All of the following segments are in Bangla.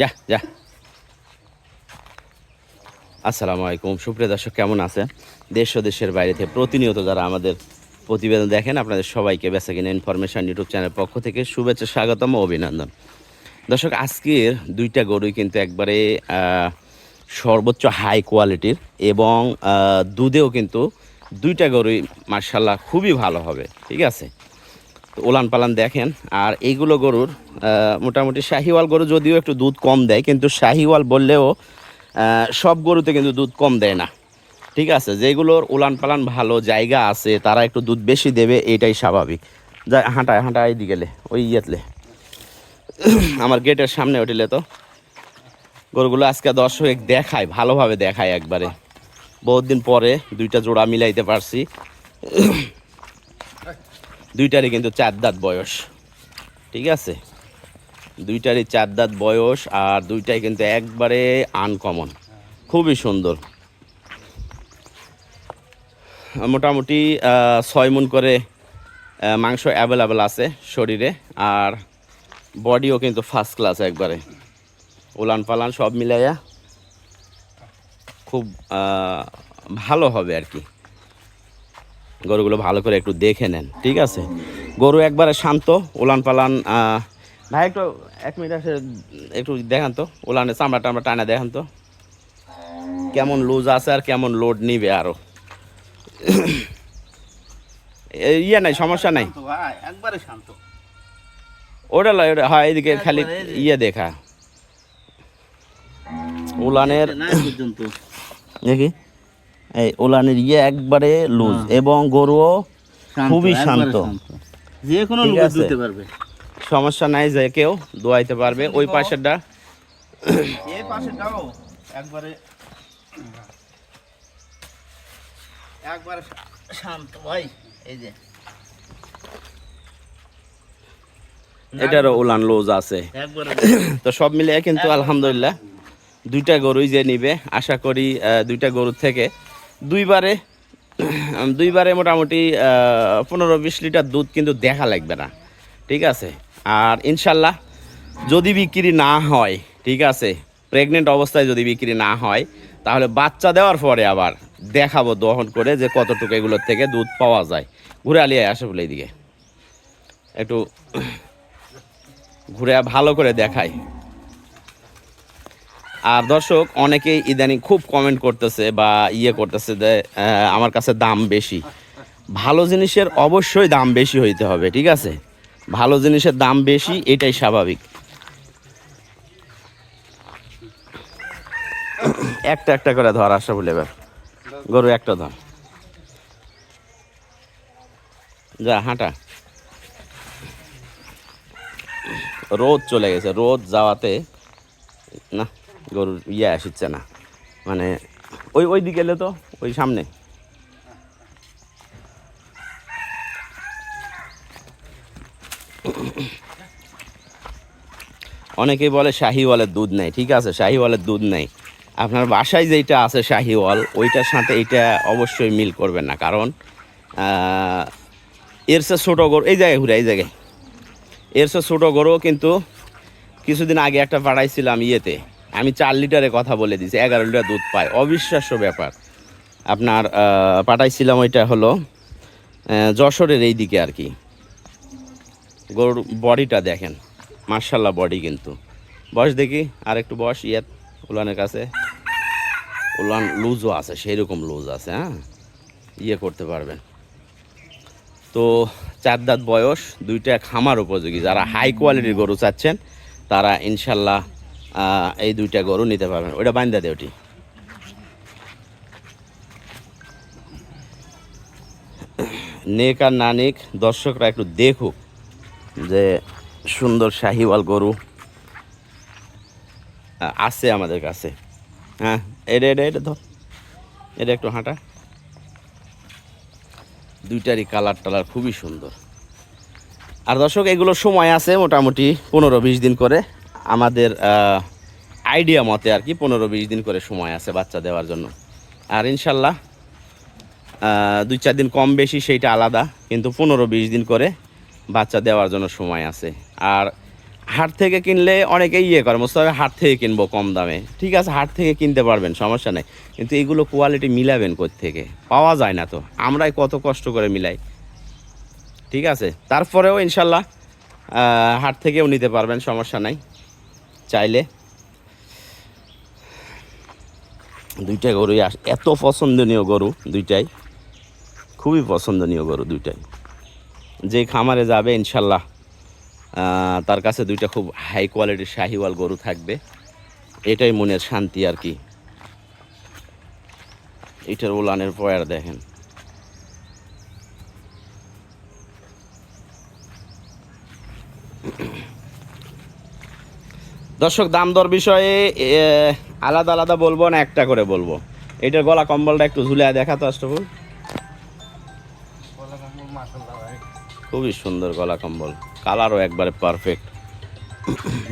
যা যা। আসসালামু আলাইকুম। সুপ্রিয় দর্শক, কেমন আছেন? দেশ ও দেশের বাইরে থেকে প্রতিনিয়ত যারা আমাদের প্রতিবেদন দেখেন, আপনাদের সবাইকে বেসা কিনা ইনফরমেশন ইউটিউব চ্যানেলের পক্ষ থেকে শুভেচ্ছা, স্বাগতম ও অভিনন্দন। দর্শক, আজকের দুইটা গরুই কিন্তু একবারে সর্বোচ্চ হাই কোয়ালিটির এবং দুধেও কিন্তু দুইটা গরুই মার্শাল্লাহ খুবই ভালো হবে। ঠিক আছে? ওলান পালান দেখেন। আর এইগুলো গরুর মোটামুটি শাহিওয়াল গরু যদিও একটু দুধ কম দেয়, কিন্তু শাহিওয়াল বললেও সব গরুতে কিন্তু দুধ কম দেয় না। ঠিক আছে? যেগুলোর উলান পালান ভালো জায়গা আছে, তারা একটু দুধ বেশি দেবে, এটাই স্বাভাবিক। যা, হাঁটায় হাঁটায় এই গেলে ওই ইয়েতলে আমার গেটের সামনে উঠিলে তো। গরুগুলো আজকে দর্শক দেখায়, ভালোভাবে দেখায় একবারে। বহুত দিন পরে দুইটা জোড়া মিলাইতে পারছি। দুইটারই কিন্তু চার দাঁত বয়স। ঠিক আছে? দুইটারই চার দাঁত বয়স আর দুইটাই কিন্তু একবারে আনকমন খুবই সুন্দর। মোটামুটি ছয় মন করে মাংস অ্যাভেলেবেল আছে শরীরে আর বডিও কিন্তু ফার্স্ট ক্লাস একবারে। উলান পালান সব মিলাইয়া খুব ভালো হবে আর কি। গরুগুলো ভালো করে একটু দেখে নেন ঠিক আছে? গরু একবারে শান্ত উলান পালান ভাই একটু এক মিনিট আসে একটু দেখান তো উলানের চামড়া টামড়া টানা দেখান তো। কেমন লুজ আছে আর কেমন লোড নিবে আরও। ইয়ে নাই সমস্যা নাই? একবারে শান্ত। ওটা লয় ওটা হয় এদিকে খালি ইয়ে দেখা। উলানের দেখি। এই উলানের ইয়ে একবারে লুজ হ্যাঁ। এবং গরুও খুবই শান্ত। যে কোনো আছে। দিতে পারবে। সমস্যা নাই যে কেউ দোয়াইতে পারবে। ওই পাশেরটা এই পাশে যাও একবারে একবারে শান্ত ভাই এই যে। এটারও উলান লুজ আছে। তো সব মিলিয়ে কিন্তু আলহামদুলিল্লাহ দুইটা গরুই যে নিবে আশা করি দুইটা গরুর থেকে দুইবারে দুইবারে মোটামুটি পনেরো বিশ লিটার দুধ কিন্তু দেখা লাগবে না, ঠিক আছে? আর ইনশাল্লাহ যদি বিক্রি না হয়, ঠিক আছে প্রেগনেন্ট অবস্থায় যদি বিক্রি না হয়, তাহলে বাচ্চা দেওয়ার পরে আবার দেখাবো, দহন করে যে কতটুকু এগুলোর থেকে দুধ পাওয়া যায়। ঘুরে আলিয়ে আসে বলে এদিকে। একটু ঘুরে ভালো করে দেখাই। আর দর্শক, অনেকেই ইদানিং খুব কমেন্ট করতেছে বা ইয়ে করতেছে যে আমার কাছে দাম বেশি। ভালো জিনিসের অবশ্যই দাম বেশি হইতে হবে, ঠিক আছে? ভালো জিনিসের দাম বেশি, এটাই স্বাভাবিক। একটা একটা করে ধর আসা বলে এবার গরু একটা ধর। যা, হাঁটা। রোদ চলে গেছে, রোদ যাওয়াতে, না। গরুর ইয়ে আসছে না। মানে ওই ওই দিকে এলে তো, ওই সামনে। অনেকেই বলে শাহিওয়ালের দুধ নেই। ঠিক আছে, শাহিওয়ালের দুধ নেই। আপনার বাসায় যেটা আছে শাহিওয়াল, ওইটার সাথে এটা অবশ্যই মিল করবেন না। কারণ এর সে ছোটো গরু এই জায়গায় ঘুরে, এই জায়গায়। এর সে ছোটো গরু কিন্তু কিছুদিন আগে একটা পাঠাইছিলাম ইয়েতে। আমি চার লিটারে কথা বলে দিয়েছি এগারো লিটার দুধ পায়। অবিশ্বাস্য ব্যাপার। আপনার পাঠাইছিলাম ওইটা হলো যশোরের এই দিকে আর কি। গরুর বডিটা দেখেন মার্শাল্লাহ বডি কিন্তু। বস দেখি, আর একটু বস, ইয়াত, উলানের কাছে। উলান লুজও আছে সেই রকম লুজ আছে হ্যাঁ? ইয়ে করতে পারবেন। তো চার দাঁত বয়স, দুইটা খামার উপযোগী। যারা হাই কোয়ালিটির গরু চাচ্ছেন, তারা ইনশাল্লাহ এই দুইটা গরু নিতে পারবেন। ওইটা বান্দা দে ওটি। নেক আর না নেক, দর্শকরা একটু দেখুক যে সুন্দর শাহিওয়াল গরু আছে আমাদের কাছে। হ্যাঁ এটা এটা এটা ধর। এটা একটু হাঁটা। দুইটারই কালার টালার খুবই সুন্দর। আর দর্শক, এগুলো সময় আছে মোটামুটি পনেরো বিশ দিন করে। আমাদের আইডিয়া মতে আর কি পনেরো বিশ দিন করে সময় আছে বাচ্চা দেওয়ার জন্য। আর ইনশাল্লাহ দুই চার দিন কম বেশি সেইটা আলাদা, কিন্তু পনেরো বিশ দিন করে বাচ্চা দেওয়ার জন্য সময় আছে। আর হাট থেকে কিনলে অনেকেই ইয়ে করে মোস্তাফা হাট থেকে কিনবো কম দামে। ঠিক আছে, হাট থেকে কিনতে পারবেন, সমস্যা নেই। কিন্তু এগুলো কোয়ালিটি মিলাবেন থেকে পাওয়া যায় না তো। আমরাই কত কষ্ট করে মিলাই। ঠিক আছে? তারপরেও ইনশাল্লাহ হাট থেকেও নিতে পারবেন, সমস্যা নাই। চাইলে দুইটা গরুই আস এত পছন্দনীয় গরু দুইটাই, খুবই পছন্দনীয় গরু দুইটাই। যে খামারে যাবে ইনশাল্লাহ তার কাছে দুইটা খুব হাই কোয়ালিটির শাহিওয়াল গরু থাকবে। এটাই মনের শান্তি আর কি। এটার উলানের পয়ার দেখেন। দর্শক দাম দর বিষয়ে আলাদা আলাদা বলব না একটা করে বলব। এটার গলা কম্বলটা একটু ঝুলে দেখা তো অষ্টফুল খুবই সুন্দর গলা কম্বল। কালারও একবারে পারফেক্ট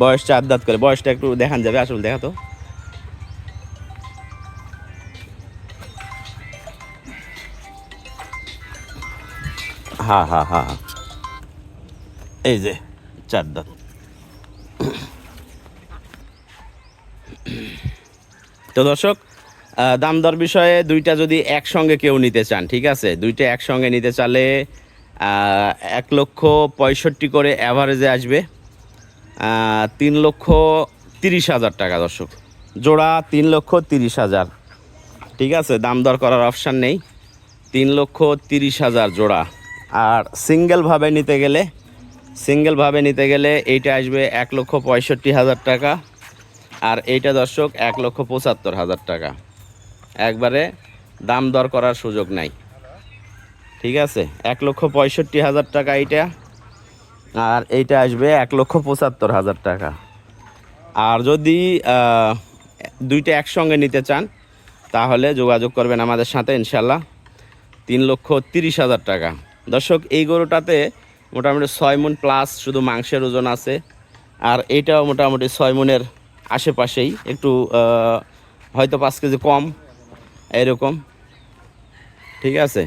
বয়সটা চার দাঁত করে বয়সটা একটু দেখান যাবে আসুন দেখা তো। হ্যাঁ হ্যাঁ হ্যাঁ। এই যে চার দাঁত। তো দর্শক দাম দর বিষয়ে দুইটা যদি একসঙ্গে কেউ নিতে চান, ঠিক আছে? দুইটা একসঙ্গে নিতে চালে এক লক্ষ পঁয়ষট্টি করে অ্যাভারেজে আসবে। তিন লক্ষ তিরিশ হাজার টাকা দর্শক। জোড়া তিন লক্ষ তিরিশ হাজার। ঠিক আছে? দাম দর করার অপশান নেই। তিন লক্ষ তিরিশ হাজার জোড়া। আর সিঙ্গেলভাবে নিতে গেলে সিঙ্গেলভাবে নিতে গেলে এইটা আসবে এক লক্ষ পঁয়ষট্টি হাজার টাকা। আর এইটা দর্শক এক লক্ষ পঁচাত্তর হাজার টাকা। একবারে দাম দর করার সুযোগ নাই। ঠিক আছে? এক লক্ষ পঁয়ষট্টি হাজার টাকা এইটা। আর এইটা আসবে এক লক্ষ পঁচাত্তর হাজার টাকা। আর যদি দুইটা একসঙ্গে নিতে চান, তাহলে যোগাযোগ করবেন আমাদের সাথে ইনশাল্লাহ তিন লক্ষ তিরিশ হাজার টাকা। দর্শক, এই গরুটাতে মোটামুটি ছয় মন প্লাস শুধু মাংসের ওজন আছে। আর এইটাও মোটামুটি ছয় মনের আশেপাশেই একটু হয়তো পাঁচ কেজি কম, এরকম। ঠিক আছে?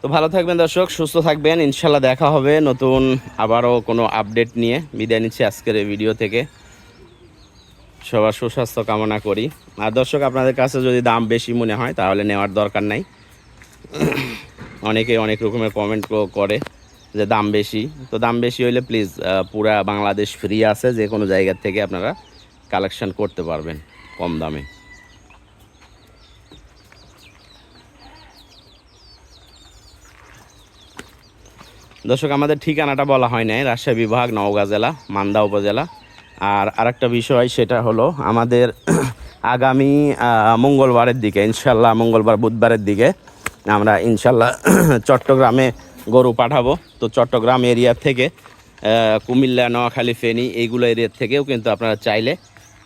তো ভালো থাকবেন দর্শক, সুস্থ থাকবেন। ইনশাল্লাহ দেখা হবে নতুন আবারও কোনো আপডেট নিয়ে। বিদায় নিচ্ছি আজকের এই ভিডিও থেকে। সবার সুস্বাস্থ্য কামনা করি। আর দর্শক, আপনাদের কাছে যদি দাম বেশি মনে হয়, তাহলে নেওয়ার দরকার নাই। অনেকে অনেক রকমের কমেন্ট করে যে দাম বেশি। তো দাম বেশি হইলে প্লিজ পুরা বাংলাদেশ ফ্রি আছে, যে কোনো জায়গার থেকে আপনারা কালেকশন করতে পারবেন কম দামে। দর্শক, আমাদের ঠিকানাটা বলা হয় নাই। রাজশাহী বিভাগ, নওগাঁ জেলা, মান্দা উপজেলা। আর আরেকটা বিষয় সেটা হলো আমাদের আগামী মঙ্গলবারের দিকে, ইনশাল্লাহ মঙ্গলবার, বুধবারের দিকে আমরা ইনশাল্লাহ চট্টগ্রামে গরু পাঠাবো। তো চট্টগ্রাম এরিয়া থেকে কুমিল্লা, নোয়াখালী, ফেনী, এইগুলো এরিয়ার থেকেও কিন্তু আপনারা চাইলে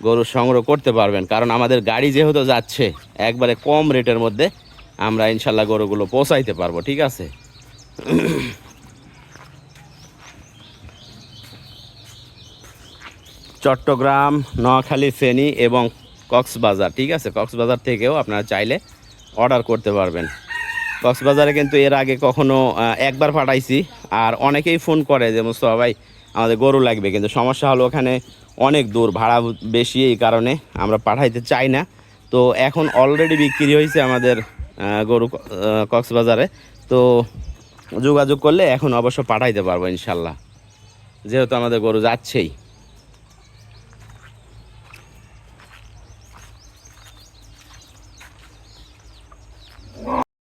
গরু সংগ্রহ করতে পারবেন। কারণ আমাদের গাড়ি যেহেতু যাচ্ছে, একবারে কম রেটের মধ্যে আমরা ইনশাল্লাহ গরুগুলো পৌঁছাইতে পারব। ঠিক আছে? চট্টগ্রাম, নোয়াখালী, ফেনী এবং কক্সবাজার, ঠিক আছে? কক্সবাজার থেকেও আপনারা চাইলে অর্ডার করতে পারবেন। কক্সবাজারে কিন্তু এর আগে কখনো একবার পাঠাইছি আর অনেকেই ফোন করে যে, মুস্তফা ভাই, আমাদের গরু লাগবে। কিন্তু সমস্যা হলো ওখানে অনেক দূর, ভাড়া বেশি এই কারণে আমরা পাঠাইতে চাই না। তো এখন অলরেডি বিক্রি হয়েছে আমাদের গরু কক্সবাজারে। তো যোগাযোগ করলে এখন অবশ্য পাঠাইতে পারব ইনশাল্লাহ। যেহেতু আমাদের গরু যাচ্ছেই।